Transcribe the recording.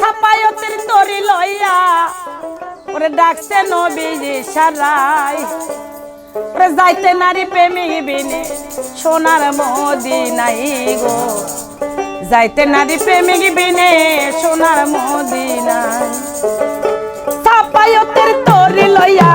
সাপায়তের তরি লইয়া, ওরে ডাকছে নবীজি সারাই ওরে যাইতে নারী প্রেমী বিনে, সোনার মোদি নাই গো। যাইতে নারী প্রেমী বিনে, সোনার মোদি নাই সাপায়তের তরি লইয়া